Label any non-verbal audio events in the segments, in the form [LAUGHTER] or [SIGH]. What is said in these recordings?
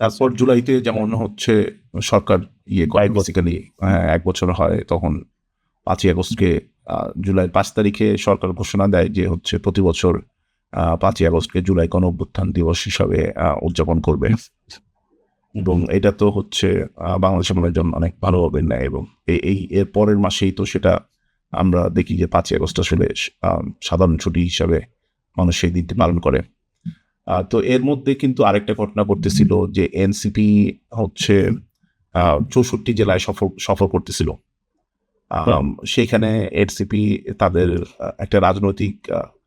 তারপর জুলাইতে যেমন হচ্ছে সরকার ইয়ে কয়েক বেসিক্যালি এক বছর হয় তখন পাঁচই আগস্টকে জুলাই পাঁচ তারিখে সরকার ঘোষণা দেয় যে হচ্ছে প্রতি বছর পাঁচই আগস্টকে জুলাই গণ অভ্যুত্থান দিবস হিসাবে উদযাপন করবে। এবং এটা তো হচ্ছে বাংলাদেশ জন্য অনেক ভালোভাবে নেয় এবং এই এর পরের মাসেই তো সেটা আমরা দেখি যে পাঁচই আগস্ট আসলে সাধারণ ছুটি হিসাবে মানুষ সেই দিনটি পালন করে। তো এর মধ্যে কিন্তু আরেকটা ঘটনা ঘটতেছিল যে এনসিপি হচ্ছে চৌষট্টি জেলায় সফর সফর করতেছিল। আম, সেইখানে এনসিপি তাদের একটা রাজনৈতিক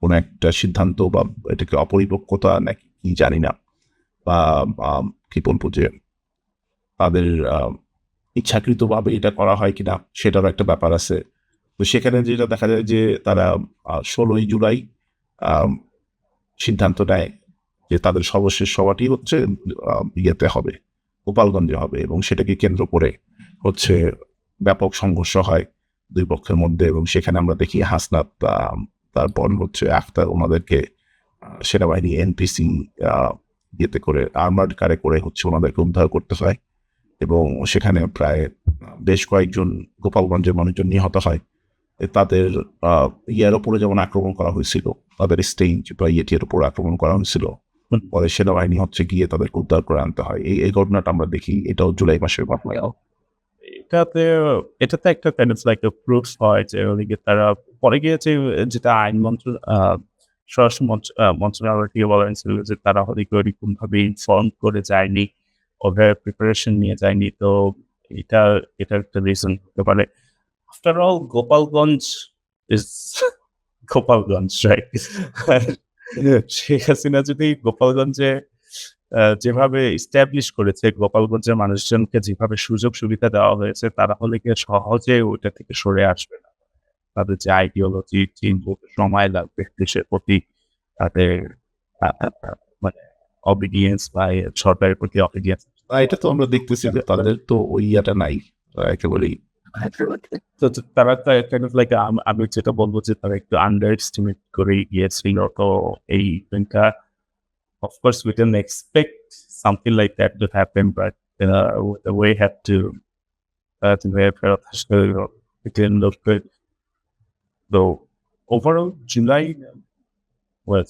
কোনো একটা সিদ্ধান্ত বা এটাকে অপরিপক্কতা নাকি কি জানি না বা কি বলব যে তাদের ইচ্ছাকৃতভাবে এটা করা হয় কিনা সেটারও একটা ব্যাপার আছে। তো সেখানে যেটা দেখা যায় যে তারা ষোলোই জুলাই সিদ্ধান্ত নেয় যে তাদের সর্বশেষ সভাটি হচ্ছে ইয়েতে হবে, গোপালগঞ্জে হবে এবং সেটাকে কেন্দ্র করে হচ্ছে ব্যাপক সংঘর্ষ হয় দুই পক্ষের মধ্যে এবং সেখানে আমরা দেখি হাসনাত তারপর হচ্ছে আখতার ওনাদেরকে সেনাবাহিনী, এনপিসি ইয়েতে করে আর্মার্ড কারে করে হচ্ছে ওনাদেরকে উদ্ধার করতে হয় এবং সেখানে প্রায় বেশ কয়েকজন গোপালগঞ্জের মানুষজন নিহত হয়। তাদের ইয়ের ওপরে যেমন আক্রমণ করা হয়েছিল, তাদের স্টেঞ্জ বা ইয়েটির উপর আক্রমণ করা হয়েছিল পরে সেনাবাহিনী হচ্ছে গিয়ে তাদেরকে উদ্ধার করে আনতে হয়। এই এই ঘটনাটা আমরা দেখি, এটাও জুলাই মাসের ঘটনা। এটাতে এটাতে একটা অফ লাইক প্রুফ হয় যে ওদিকে তারা পরে গিয়েছে যেটা আইন মন্ত্র স্বরাষ্ট্র মন্ত্রণালয় থেকে বলা হয়েছিল যে তারা ওদিকে ওরকম ভাবে ইনফর্ম করে যায়নি ওভাবে প্রিপারেশন নিয়ে যায়নি। তো এটা এটা একটা রিজন হতে পারে। After all Gopalganj is Gopalganj right [LAUGHS] Sheikh Hasina যদি গোপালগঞ্জে যেভাবে ইস্টাবলিশ করেছে গোপালগঞ্জের মানুষজনকে যেভাবে সুযোগ সুবিধা দেওয়া হয়েছে তারা হলে কি সহজে ওইটা থেকে সরে আসবে না। তাদের যে আইডিওলজি চেঞ্জ সময় লাগবে দেশের প্রতি তাদের মানে অবিডিয়েন্স বা সরকারের প্রতি অবিডিয়েন্স এটা তো আমরা দেখতেছি যে [LAUGHS] তাদের তো ওই ইয়েটা নাই একেবারেই। তারা কাইন্ড অফ লাইক আমি যেটা বলব যে তারা একটু আন্ডার এস্টিমেট করে গিয়েছিল তো এই ইভেন্টটা of course we can expect something like that to happen but felt it didn't look good. Though overall, July was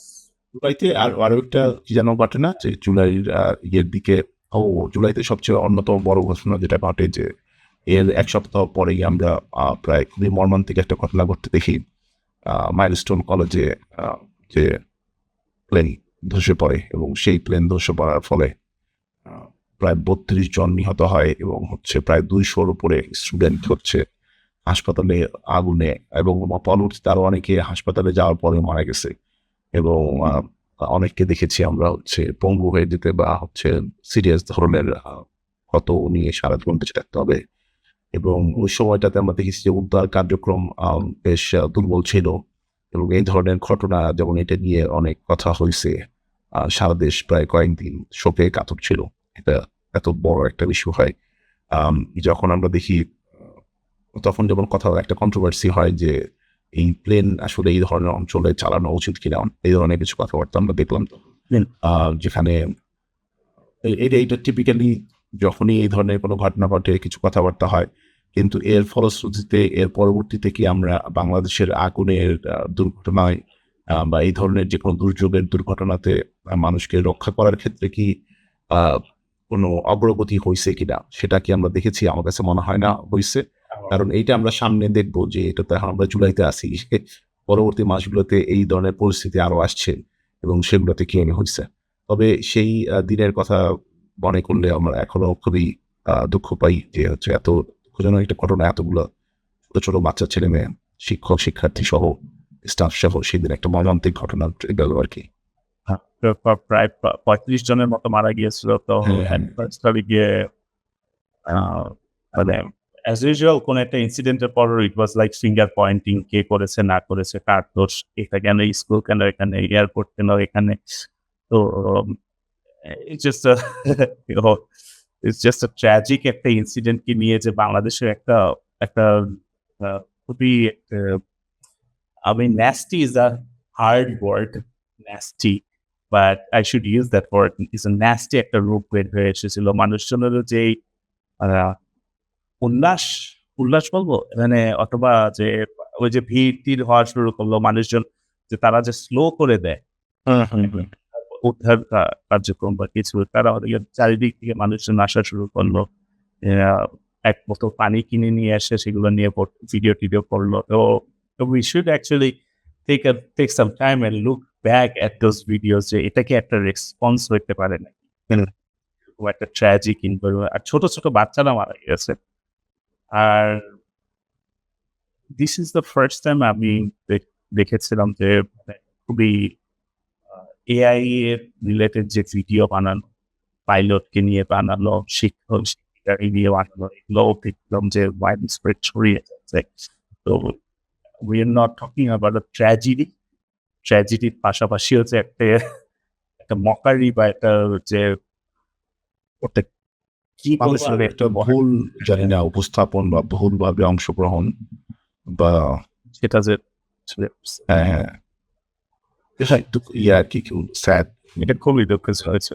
জুলাইতে আর আরও একটা কি যেন ঘটে না যে জুলাইয়ের ইয়ের দিকে ও জুলাইতে সবচেয়ে অন্যতম বড় ঘোষণা যেটা ঘটে যে এর এক সপ্তাহ পরেই আমরা প্রায় খুবই মর্মান্তিক একটা ঘটনা ঘটতে দেখি মাইলস্টোন কলেজে যে প্লেন ধসে পড়ে এবং সেই প্লেন ধসে পড়ার ফলে প্রায় বত্রিশ জন নিহত হয় এবং হচ্ছে প্রায় দুইশোর উপরে স্টুডেন্ট হচ্ছে হাসপাতালে আগুনে এবং পরবর্তীতে আরও অনেকে হাসপাতালে যাওয়ার পরে মারা গেছে এবং অনেককে দেখেছি আমরা হচ্ছে পঙ্গু হয়ে যেতে বা হচ্ছে সিরিয়াস ধরনের ক্ষত নিয়ে সারা জীবন বেঁচে থাকতে হবে। এবং ওই সময়টাতে আমরা দেখেছি যে উদ্ধার কার্যক্রম বেশ দুর্বল ছিল এবং এই ধরনের ঘটনা যেমন এটা নিয়ে অনেক কথা হয়েছে সারা দেশ প্রায় কয়েকদিন শোকে কাতর ছিল। এটা এত বড় একটা ইস্যু হয়। যখন আমরা দেখি তখন যেমন কথা একটা কন্ট্রোভার্সি হয় যে এই প্লেন আসলে এই ধরনের অঞ্চলে চালানো উচিত কিনা এই ধরনের কিছু কথাবার্তা আমরা দেখলাম। তো যেখানে এটা এটা টিপিক্যালি যখনই এই ধরনের কোনো ঘটনা ঘটে কিছু কথাবার্তা হয় কিন্তু এর ফলশ্রুতিতে এর পরবর্তীতে কি আমরা বাংলাদেশের আগুনের দুর্ঘটনায় বা এই ধরনের যে কোনো দুর্যোগের দুর্ঘটনাতে মানুষকে রক্ষা করার ক্ষেত্রে কি কোনো অগ্রগতি হয়েছে কিনা সেটা কি আমরা দেখেছি? আমার কাছে মনে হয় না হয়েছে কারণ এইটা আমরা সামনে দেখব যে এটাতে এখন আমরা জুলাইতে আসি [LAUGHS] পরবর্তী মাসগুলোতে এই ধরনের পরিস্থিতি আরও আসছে এবং সেগুলোতে কি হয়েছে তবে সেই দিনের কথা মনে করলে আমরা এখনও খুবই দুঃখ পাই যে হচ্ছে এত দুঃখজনক একটা ঘটনা এতগুলো ছোট ছোট বাচ্চা ছেলে মেয়ে শিক্ষক শিক্ষার্থী সহ স্টাফ সহ সেদিন একটা মর্মান্তিক ঘটনা গেল আর কি তো প্রায় পঁয়ত্রিশ জনের মতো মারা গিয়েছিল তো হ্যাঁ, হ্যাঁ। গিয়ে মানে অ্যাজ ইউজুয়াল কোন একটা ইনসিডেন্টের পর it was like finger pointing কে করেছে না করেছে কার দোষ এটা কেন স্কুল কেন এখানে এয়ারপোর্ট কেন এখানে তো it's just it's just tragic একটা ইনসিডেন্ট কি নিয়ে যে বাংলাদেশের একটা একটা খুবই I mean nasty is a hard word nasty but I should use that for is a nasty একটা রূপ বের হয়ে এসেছিল। মানুষজনের আহ, উল্লাস উল্লাস বলব? মানে অথবা যে ওই যে ভিড় টির হওয়া শুরু করল মানুষজন যে তারা যে স্লো করে দেয়। উদ্ধার কার্যক্রম বা কিছু। তারা চারিদিক থেকে মানুষজন আসা শুরু করল। এক বোতল পানি কিনে নিয়ে এসে সেগুলো নিয়ে ভিডিও টিডিও করল। তো we should actually take take some time and look back at those videos যে এটা কি একটা রেসপন্স হইতে পারে না। একটা ট্র্যাজিক ইনভারমেন্ট আর ছোট ছোট বাচ্চারা মারা গেছে। আর this is the first time আমি দেখ- দেখেছিলাম যে খুবই এআই এর রিলেটেড যে ভিডিও বানানো পাইলটকে নিয়ে বানানো শিক্ষক শিক্ষিকাকে নিয়ে বানানো এগুলো দেখলাম যে ওয়াইড স্প্রেড ছড়িয়ে যাচ্ছে। তো we are not talking about a tragedy ট্র্যাজেডির পাশাপাশি হচ্ছে একটা একটা মকারি বা একটা যে ওটা কি মানুষের একটা ভুল জানি না উপস্থাপন বা ভুলভাবে অংশগ্রহণ বা সেটা যে হ্যাঁ হ্যাঁ। ইয়ে আর কি স্যাড এটা খুবই দুঃখ হয়েছে